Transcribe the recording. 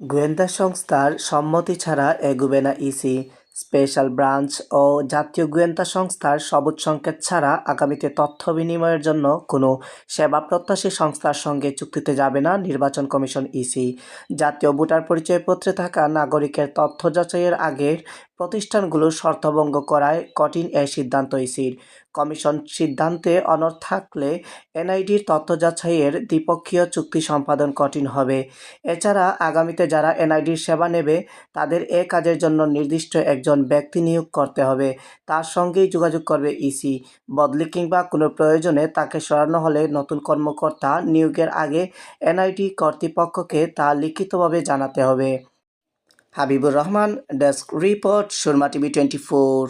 গোয়েন্দা সংস্থার সম্মতি ছাড়া এগুবে না ইসি। স্পেশাল ব্রাঞ্চ ও জাতীয় গোয়েন্দা সংস্থার সবুজ সংকেত ছাড়া আগামীতে তথ্য বিনিময়ের জন্য কোনো সেবা প্রত্যাশী সংস্থার সঙ্গে চুক্তিতে যাবে না নির্বাচন কমিশন ইসি। জাতীয় ভোটার পরিচয়পত্রে থাকা নাগরিকের তথ্য যাচাইয়ের আগের প্রতিষ্ঠানগুলো শর্তভঙ্গ করায় কঠিন এ সিদ্ধান্ত ইসির কমিশন সিদ্ধান্তে অনর থাকলে এনআইডির তথ্য যাচাইয়ের দ্বিপক্ষীয় চুক্তি সম্পাদন কঠিন হবে। এছাড়া আগামীতে যারা এনআইডির সেবা নেবে, তাদের এ কাজের জন্য নির্দিষ্ট একজন ব্যক্তি নিয়োগ করতে হবে। তার সঙ্গেই যোগাযোগ করবে ইসি। বদলি কিংবা কোনো প্রয়োজনে তাকে সরানো হলে নতুন কর্মকর্তা নিয়োগের আগে এনআইডি কর্তৃপক্ষকে তা লিখিতভাবে জানাতে হবে। Habibur Rahman desk report Surma TV twenty four